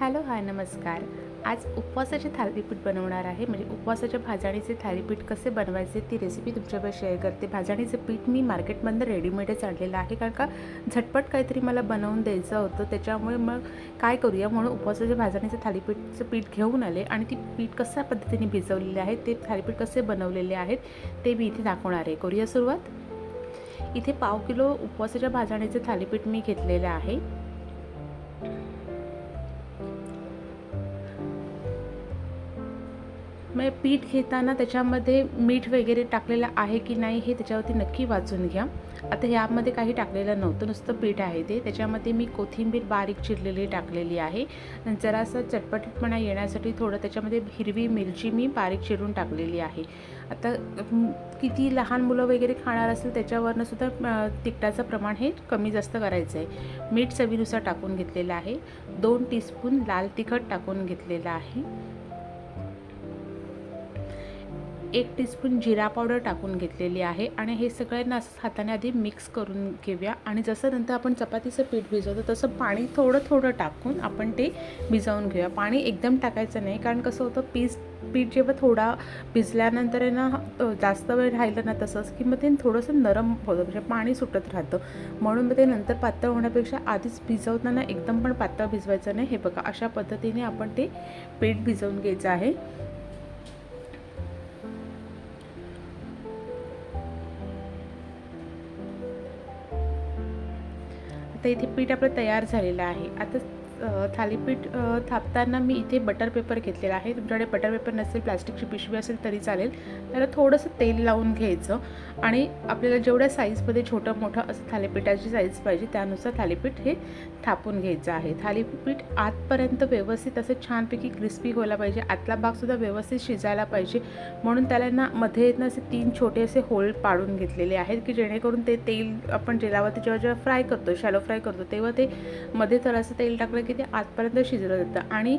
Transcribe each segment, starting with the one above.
Hello hi नमस्कार. आज उपवासाचे थालीपीठ बनवणार आहे. म्हणजे उपवासाच्या भाजणीचे थालीपीठ कसे बनवायचे ती रेसिपी तुमच्याबरोबर शेअर करते. भाजणीचं पीठ मी मार्केटमधनं रेडीमेडच आणलेलं आहे. कारण का झटपट काहीतरी मला बनवून द्यायचं होतं. त्याच्यामुळे मग काय करूया? म्हणून उपवासाच्या भाजणीचं थालीपीठचं पीठ घेऊन आले आणि ती पीठ कशा पद्धतीने भिजवलेले आहे ते थालीपीठ कसे बनवलेले आहेत ते मी इथे दाखवणार आहे. करूया सुरुवात? इथे पाव किलो उपवासाच्या भाजणीचं थालीपीठ मी घेतलेलं आहे. मग पीठ घेताना त्याच्यामध्ये मीठ वगैरे टाकलेलं आहे की नाही हे त्याच्यावरती नक्की वाचून घ्या. आता ह्यामध्ये काही टाकलेलं नव्हतं नुसतं पीठ आहे ते. त्याच्यामध्ये मी कोथिंबीर बारीक चिरलेली टाकलेली आहे. जरासं चटपटीतपणा येण्यासाठी थोडं त्याच्यामध्ये हिरवी मिरची मी बारीक चिरून टाकलेली आहे. आता किती लहान मुलं वगैरे खाणार असेल त्याच्यावरनं सुद्धा तिखटाचं प्रमाण हे कमी जास्त करायचं आहे मीठ चवीनुसार टाकून घेतलेलं आहे. दोन टीस्पून लाल तिखट टाकून घेतलेलं आहे. एक टीस्पून जिरा पावडर टाकून घेतलेली आहे आणि हे सगळ्यांना असं हाताने आधी मिक्स करून घेऊया. आणि जसं नंतर आपण चपातीचं पीठ भिजवतो तसं पाणी थोडं थोडं टाकून आपण ते भिजवून घेऊया. पाणी एकदम टाकायचं नाही कारण कसं होतं पीस पीठ जेव्हा थोडा भिजल्यानंतर आहे ना जास्त वेळ राहिलं ना तसंच की मग ते थोडंसं नरम होतं म्हणजे पाणी सुटत राहतं. म्हणून मग ते नंतर पातळ होण्यापेक्षा आधीच भिजवताना एकदम पण पातळ भिजवायचं नाही. हे बघा अशा पद्धतीने आपण ते पीठ भिजवून घ्यायचं आहे. तर इथे पीठ आपलं तयार झालेलं आहे. आता थालीपीठ थापताना मी इथे बटर पेपर घेतलेला आहे. तुमच्याकडे बटर पेपर नसेल प्लास्टिकची पिशवी असेल तरी चालेल. त्याला थोडंसं तेल लावून घ्यायचं आणि आपल्याला जेवढ्या साईजमध्ये छोटं मोठं असं थालीपीठाची साईज पाहिजे त्यानुसार थालीपीठ हे थापून घ्यायचं आहे. थालीपीठ आतपर्यंत व्यवस्थित असं छानपैकी क्रिस्पी व्हायला पाहिजे. आतला भागसुद्धा व्यवस्थित शिजायला पाहिजे. म्हणून त्याला ना मध्ये ना असे तीन छोटे असे होल पाडून घेतलेले आहेत की जेणेकरून ते तेल आपण तेलावरती जेव्हा जेव्हा फ्राय करतो शॅलो फ्राय करतो तेव्हा ते मध्ये थोडंसं तेल टाकलं की ते आतपर्यंत शिजलं जातं. आणि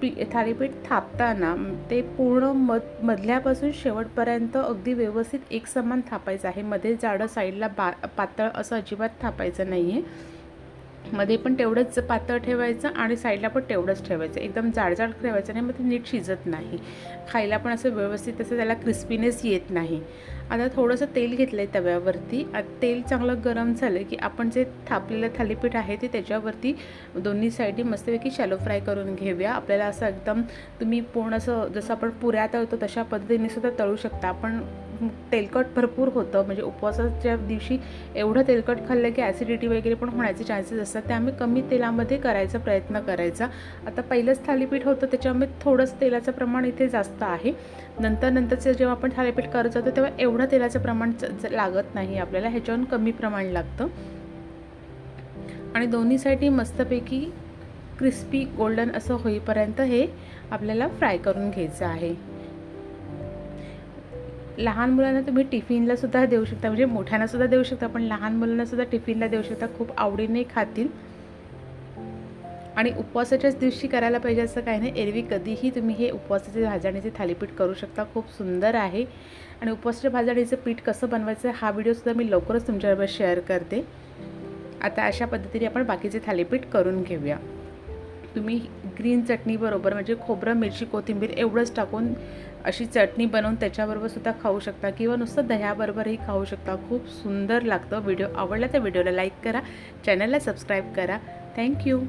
पी थालीपीठ थापताना ते पूर्ण मध मधल्यापासून शेवटपर्यंत अगदी व्यवस्थित एक समान थापायचं आहे. मध्ये जाडं साईडला बा पातळ असं अजिबात थापायचं नाही आहे मध्ये पण तेवढंच पातळ ठेवायचं आणि साईडला पण तेवढंच ठेवायचं. एकदम जाडजाड ठेवायचं नाही मग ते नीट शिजत नाही. खायला पण असं व्यवस्थित असं त्याला क्रिस्पीनेस येत नाही. आता थोडंसं तेल घेतलं आहे तव्यावरती तेल चांगलं गरम झालं की आपण जे थापलेलं थालीपीठ आहे ते त्याच्यावरती दोन्ही साईडनी मस्तपैकी शॅलो फ्राय करून घेऊया. आपल्याला असं एकदम तुम्ही पूर्ण असं जसं आपण पुऱ्या तळतो तशा पद्धतीने सुद्धा तळू शकता. आपण तेलकट भरपूर होतं. म्हणजे उपवासाच्या दिवशी एवढं तेलकट खाल्लं की ॲसिडिटी वगैरे पण होण्याचे चान्सेस असतात. त्यामुळे कमी तेलामध्ये करायचा प्रयत्न करायचा. आता पहिलंच थालीपीठ होतं त्याच्यामुळे थोडंसं तेलाचं प्रमाण इथे जास्त आहे. नंतर नंतरचं जेव्हा आपण थालीपीठ करत जातो तेव्हा एवढं तेलाचं प्रमाण लागत नाही आपल्याला. ह्याच्याहून कमी प्रमाण लागतं. आणि दोन्ही मस्तपैकी क्रिस्पी गोल्डन असं होईपर्यंत हे आपल्याला फ्राय करून घ्यायचं आहे. लहान मुलांना तुम्ही टिफिनला सुद्धा देऊ शकता म्हणजे मोठ्यांना सुद्धा देऊ शकता पण लहान मुलांना सुद्धा टिफिनला देऊ शकता. खूप आवडीने खातील. आणि उपवासाच्याच दिवशी करायला पाहिजे असं काही नाही. एरवी कधीही तुम्ही हे उपवासाचे भाजणीचे थालीपीठ करू शकता. खूप सुंदर आहे. आणि उपवासाच्या भाजणीचं पीठ कसं बनवायचं हा व्हिडिओसुद्धा मी लवकरच तुमच्याबरोबर शेअर करते. आता अशा पद्धतीने आपण बाकीचे थालीपीठ करून घेऊया. तुम्ही ग्रीन चटणीबरोबर म्हणजे खोबरं मिरची कोथिंबीर एवढंच टाकून अशी चटणी बनवून त्याच्याबरोबर सुद्धा खाऊ शकता किंवा नुसतं दह्याबरोबरही खाऊ शकता. खूप सुंदर लागतं. व्हिडिओ आवडला तर व्हिडिओला लाईक करा चॅनलला सबस्क्राईब करा. थँक्यू